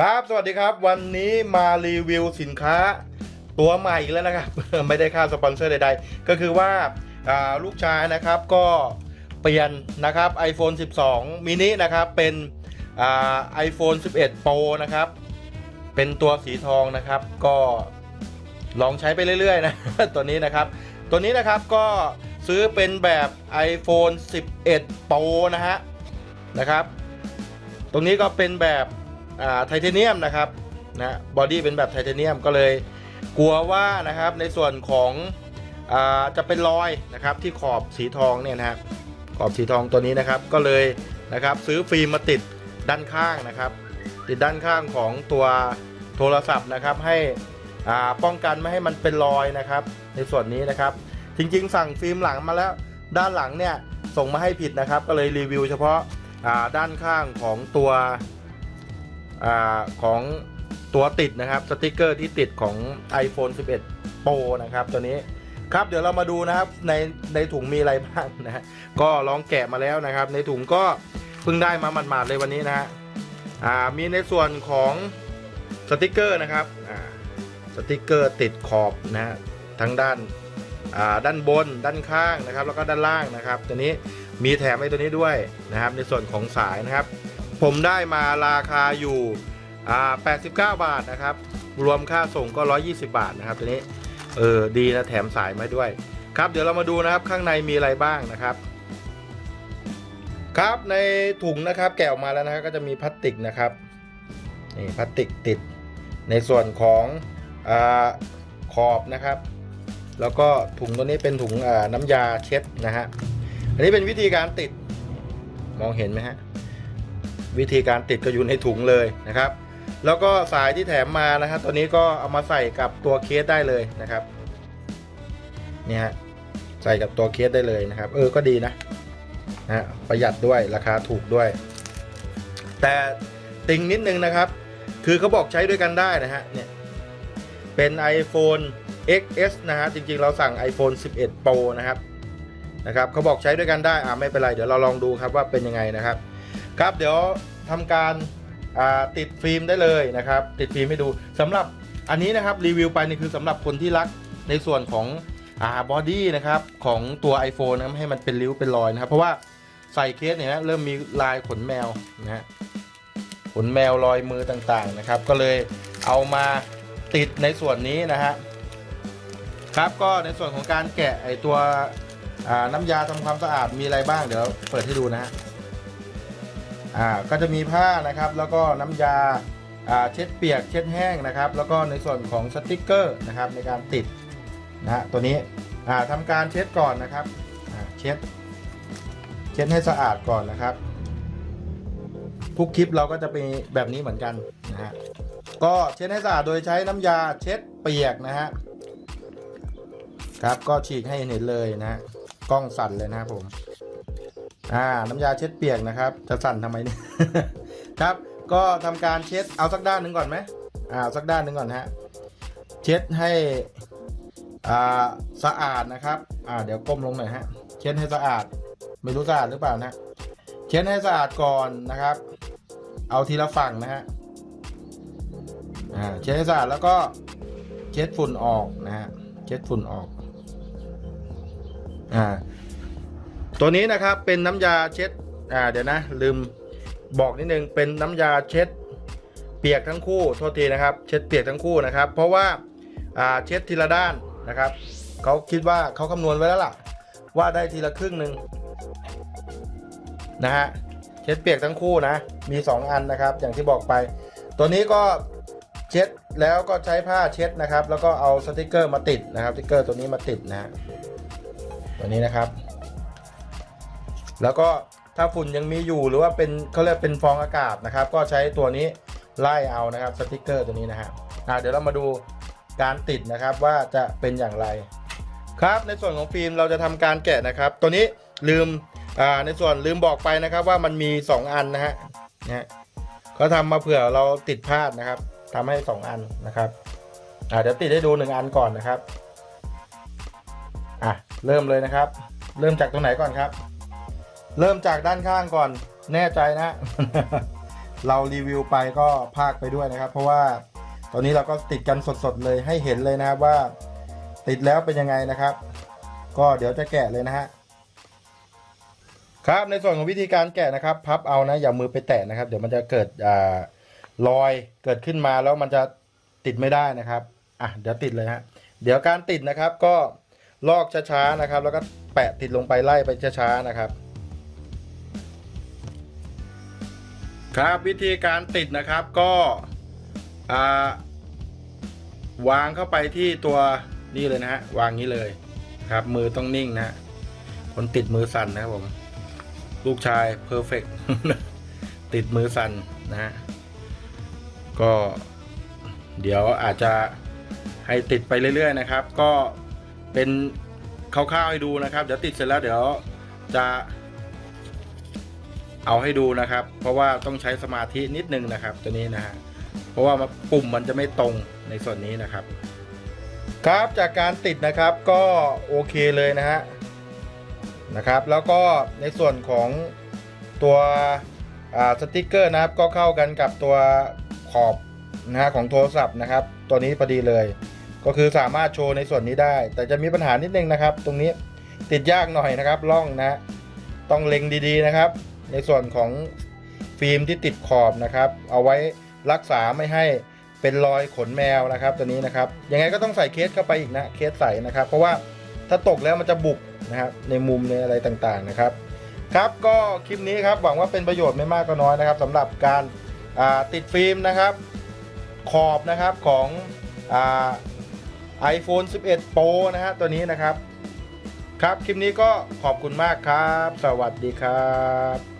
ครับ สวัสดีครับ วันนี้มารีวิวสินค้าตัวใหม่อีกแล้วนะครับ ไม่ได้ค่าสปอนเซอร์ใดๆ ก็คือว่าาลูกชายนะครับก็เปลี่ยนนะครับ iPhone 12 mini นะครับเป็นไอ่า iPhone 11 Pro นะครับ เป็นตัวสีทองนะครับ ก็ลองใช้ไปเรื่อยๆนะตัวนี้นะครับ ตัวนี้นะครับก็ซื้อเป็นแบบ iPhone 11 Pro นะฮะนะครับ ตรงนี้ก็เป็นแบบ ไทเทเนียมนะครับนะบอดี้เป็นแบบไทเทเนียมก็เลยกลัวว่านะครับในส่วนของอจะเป็นรอยนะครับที่ขอบสีทองเนี่ยนะฮะขอบสีทองตัวนี้นะครับก็เลยนะครับซื้อฟิล์มมาติดด้านข้างนะครับ ติดด้านข้างของตัวโทรศัพท์นะครับให้ป้องกันไม่ให้มันเป็นรอยนะครับ ในส่วนนี้นะครับ จริงๆ สั่งฟิล์มหลังมาแล้วด้านหลังเนี่ยส่งมาให้ผิดนะครับ ก็เลยรีวิวเฉพาะาด้านข้างของตัว อของตัวติดนะครับสติกเกอร์ที่ติดของ iPhone 11 Pro นะครับตัวนี้ครับเดี๋ยวเรามาดูนะครับในในถุงมีอะไรบ้างนะก็ลองแกะมาแล้วนะครับ ในถุงก็เพิ่งได้มาหมาดๆเลยวันนี้นะฮะมีในส่วนของสติกเกอร์นะครับสติกเกอร์ติดขอบนะฮะทั้งด้านด้านบนด้านข้างนะครับ แล้วก็ด้านล่างนะครับ ตัวนี้มีแถมไอ้ตัวนี้ด้วยนะครับ ในส่วนของสายนะครับ ผมได้มาราคาอยู่ 89 บาทนะครับ รวมค่าส่งก็ 120 บาทนะครับตัวนี้ เออ ดีนะ แถมสายมาด้วย ครับ เดี๋ยวเรามาดูนะครับ ข้างในมีอะไรบ้างนะครับ ครับในถุงนะครับ แกะออกมาแล้วนะครับก็จะมีพลาสติกนะครับ นี่พลาสติกติด ในส่วนของอขอบนะครับ แล้วก็ถุงตัวนี้เป็นถุงน้ำยาเช็ดนะฮะ อันนี้เป็นวิธีการติด มองเห็นไหมฮะ วิธีการติดก็อยู่ในถุงเลยนะครับ แล้วก็สายที่แถมมานะครับตัวนี้ก็เอามาใส่กับตัวเคสได้เลยนะครับนี่ฮะใส่กับตัวเคสได้เลยนะครับ เออก็ดีนะนะฮะประหยัดด้วยราคาถูกด้วย แต่ติงนิดนึงนะครับ คือเขาบอกใช้ด้วยกันได้นะฮะเนี่ยเป็น iPhone XS นะฮะจริงๆ เราสั่ง iPhone 11 Pro นะครับนะครับเขาบอกใช้ด้วยกันได้อ่าไม่เป็นไร เดี๋ยวเราลองดูครับว่าเป็นยังไงนะครับ ครับเดี๋ยวทำการติดฟิล์มได้เลยนะครับ ติดฟิล์มให้ดูสำหรับอันนี้นะครับรีวิวไปนี่คือสำหรับคนที่รักในส่วนของบอดี้นะครับของตัว iPhone นะครับให้มันเป็นริ้วเป็นรอยนะครับ เพราะว่าใส่เคสเนี่ยนะเริ่มมีลายขนแมวนะฮะขนแมวรอยมือต่างๆนะครับ ก็เลยเอามาติดในส่วนนี้นะฮะครับก็ในส่วนของการแกะไอตัวน้ำยาทำความสะอาดมีอะไรบ้างเดี๋ยวเปิดให้ดูนะฮะ อ่าก็จะมีผ้านะครับ แล้วก็น้ำยาอ่าเช็ดเปียกเช็ดแห้งนะครับ แล้วก็ในส่วนของสติกเกอร์นะครับในการติดนะฮะตัวนี้อ่าทำการเช็ดก่อนนะครับอ่าเช็ด เช็ดให้สะอาดก่อนนะครับ ทุกคลิปเราก็จะเป็นแบบนี้เหมือนกันนะฮะก็เช็ดให้สะอาดโดยใช้น้ำยาเช็ดเปียกนะฮะครับก็ฉีกให้เห็นเลยนะฮะกล้องสั่นเลยนะครับผม อ่าน้ำยาเช็ดเปียกนะครับ จะสั่นทำไมเนี่ยครับ ก็ทำการเช็ดเอาสักด้านหนึ่งก่อนไหมอ่าเอาสักด้านหนึ่งก่อนฮะเช็ดให้อ่าสะอาดนะครับอ่าเดี๋ยวก้มลงหน่อยฮะเช็ดให้สะอาด ไม่รู้สะอาดหรือเปล่านะเช็ดให้สะอาดก่อนนะครับ เอาทีละฝั่งนะฮะอ่าเช็ดให้สะอาดแล้วก็เช็ดฝุ่นออกนะฮะเช็ดฝุ่นออกอ่า ตัวนี้นะครับเป็นน้ำยาเช็ดอ่าเดี๋ยวนะ ลืมบอกนิดนึงเป็นน้ำยาเช็ดเปียกทั้งคู่โทษทีนะครับ เช็ดเปียกทั้งคู่นะครับ เพราะว่าอ่าเช็ดทีละด้านนะครับเขาคิดว่าเขาคำนวณไว้แล้วล่ะ ว่าได้ทีละครึ่งหนึ่งนะฮะเช็ดเปียกทั้งคู่นะมี 2 อันนะครับ อย่างที่บอกไป ตัวนี้ก็เช็ดแล้วก็ใช้ผ้าเช็ดนะครับ แล้วก็เอาสติกเกอร์มาติดนะครับสติกเกอร์ตัวนี้มาติดนะฮะตัวนี้นะครับ แล้วก็ถ้าฝุ่นยังมีอยู่หรือว่าเป็นเขาเรียกเป็นฟองอากาศนะครับ ก็ใช้ตัวนี้ไล่เอานะครับสติกเกอร์ตัวนี้นะฮะเดี๋ยวเรามาดูการติดนะครับว่าจะเป็นอย่างไร ครับในส่วนของฟิล์มเราจะทำการแกะนะครับ ตัวนี้ลืมในส่วนลืมบอกไปนะครับว่ามันมี 2 อันนะฮะนะเขาทำมาเผื่อเราติดพลาดนะครับทำให้ 2 อันนะครับเดี๋ยวติดให้ดู 1 อันก่อนนะครับอะเริ่มเลยนะครับ เริ่มจากตรงไหนก่อนครับ เริ่มจากด้านข้างก่อนแน่ใจนะ เรารีวิวไปก็พากไปด้วยนะครับ เพราะว่าตอนนี้เราก็ติดกันสดๆเลยให้เห็นเลยนะครับว่า ติดแล้วเป็นยังไงนะครับ ก็เดี๋ยวจะแกะเลยนะฮะครับในส่วนของวิธีการแกะนะครับ พับเอานะอย่ามือไปแตะนะครับ เดี๋ยวมันจะเกิดอ่ารอยเกิดขึ้นมาแล้วมันจะติดไม่ได้นะครับอะเดี๋ยวติดเลยฮะเดี๋ยวการติดนะครับก็ลอกช้าๆนะครับ แล้วก็แปะติดลงไปไล่ไปช้าๆนะครับ ครับวิธีการติดนะครับก็วางเข้าไปที่ตัวนี่เลยนะฮะวางนี้เลยครับ มือต้องนิ่งนะฮะคนติดมือสั่นนะครับผม ลูกชายเพอร์เฟกติดมือสั่นนะฮะก็เดี๋ยวอาจจะให้ติดไปเรื่อย ๆ นะครับ ก็เป็นคร่าวๆให้ดูนะครับ เดี๋ยวติดเสร็จแล้วเดี๋ยวจะ เอาให้ดูนะครับ เพราะว่าต้องใช้สมาธินิดนึงนะครับ ตัวนี้นะฮะเพราะว่าปุ่มมันจะไม่ตรงในส่วนนี้นะครับ ครับจากการติดนะครับก็โอเคเลยนะฮะนะครับ แล้วก็ในส่วนของตัวสติกเกอร์นะครับก็เข้ากันกับตัวขอบนะฮะของโทรศัพท์นะครับ ตัวนี้พอดีเลย ก็คือสามารถโชว์ในส่วนนี้ได้ แต่จะมีปัญหานิดนึงนะครับ ตรงนี้ติดยากหน่อยนะครับล่องนะฮะต้องเล็งดีๆนะครับ ในส่วนของฟิล์มที่ติดขอบนะครับ เอาไว้รักษาไม่ให้เป็นรอยขนแมวนะครับ ตัวนี้นะครับ ยังไงก็ต้องใส่เคสเข้าไปอีกนะเคสใส่นะครับ เพราะว่าถ้าตกแล้วมันจะบุบนะครับในมุมในอะไรต่างๆนะครับ ครับก็คลิปนี้ครับหวังว่าเป็นประโยชน์ไม่มากก็น้อยนะครับสำหรับการาติดฟิล์มนะครับ ขอบนะครับของไอ่า iPhone 11 Pro นะฮะตัวนี้นะครับ ครับคลิปนี้ก็ขอบคุณมากครับ สวัสดีครับ